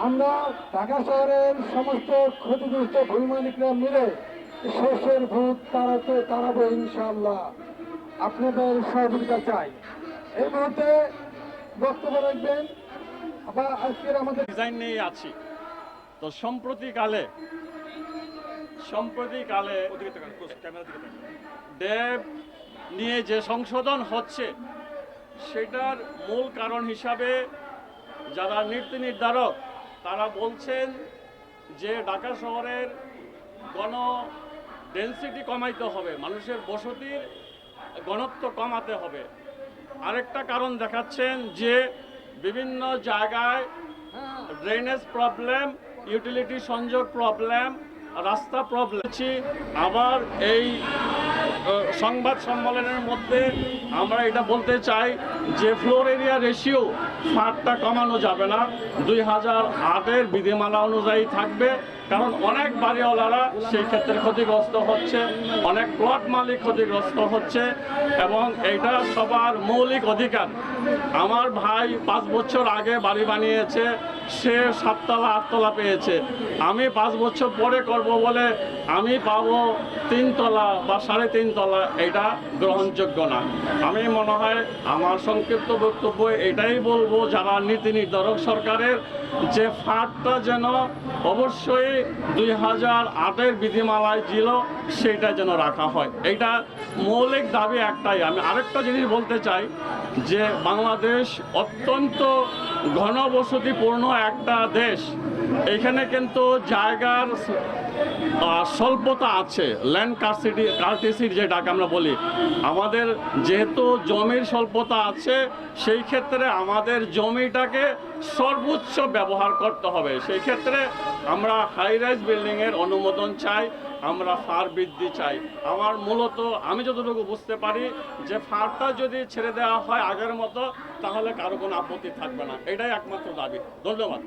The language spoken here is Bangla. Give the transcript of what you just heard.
জন্য ঢাকা শহরের সমস্ত ক্ষতিগ্রস্ত ভূমি মালিকরা মিলে শস্যের ভূত তাড়াতে তাড়াবো ইনশাল্লাহ আপনাদের সহযোগিতা চাই। এই মুহূর্তে বক্তব্য রাখবেন। বা আজকের আমাদের ডিজাইন নিয়ে আছি। তো সম্প্রতিকালে সম্প্রতিকালে ডেব নিয়ে যে সংশোধন হচ্ছে, সেটার মূল কারণ হিসাবে যারা নীতি নির্ধারক তারা বলছেন যে ঢাকা শহরের গণ ডেন্সিটি কমাইতে হবে, মানুষের বসতির ঘনত্ব কমাতে হবে। আরেকটা কারণ দেখাচ্ছেন যে বিভিন্ন জায়গায় ড্রেনেজ প্রবলেম ইউটিলিটি সংযোগ প্রবলেম রাস্তা প্রবলেম আবার এই সংবাদ সম্মেলনের মধ্যে আমরা এটা বলতে চাই যে ফ্লোর এরিয়া রেশিও ফাঁকটা কমানো যাবে না। দুই হাজার আটের বিধিমালা অনুযায়ী থাকবে, কারণ অনেক বাড়িওয়ালারা সেই ক্ষেত্রে ক্ষতিগ্রস্ত হচ্ছে, অনেক প্লট মালিক ক্ষতিগ্রস্ত হচ্ছে, এবং এটা সবার মৌলিক অধিকার। আমার ভাই পাঁচ বছর আগে বাড়ি বানিয়েছে সে সাততলা, আটতলা পেয়েছে। আমি পাঁচ বছর পরে করব বলে আমি পাবো তিনতলা বা সাড়ে তিনতলা, এটা গ্রহণযোগ্য না। আমি মনে হয় আমার সংক্ষিপ্ত বক্তব্য এটাই বলব, যারা নীতি নির্ধারক সরকারের যে ফাঁকটা যেন অবশ্যই দুই হাজার আটের বিধিমালায় ছিল, সেটা যেন রাখা হয়। এটা মৌলিক দাবি একটাই। আমি আরেকটা জিনিস বলতে চাই, যে বাংলাদেশ অত্যন্ত ঘনবসতিপূর্ণ একটা দেশ। এখানে কিন্তু জায়গার স্বল্পতা আছে। ল্যান্ড কার্সিটি কার্টিসির যেটাকে আমরা বলি, আমাদের যেহেতু জমির স্বল্পতা আছে, সেই ক্ষেত্রে আমাদের জমিটাকে সর্বোচ্চ ব্যবহার করতে হবে। সেই ক্ষেত্রে আমরা হাই রাইজ বিল্ডিংয়ের অনুমোদন চাই। আমরা ফার বৃদ্ধি চাই। আমার মূলত আমি যতটুকু বুঝতে পারি যে ফারটা যদি ছেড়ে দেওয়া হয় আগের মতো, তাহলে কারও কোনো আপত্তি থাকবে না। এটাই একমাত্র দাবি। ধন্যবাদ।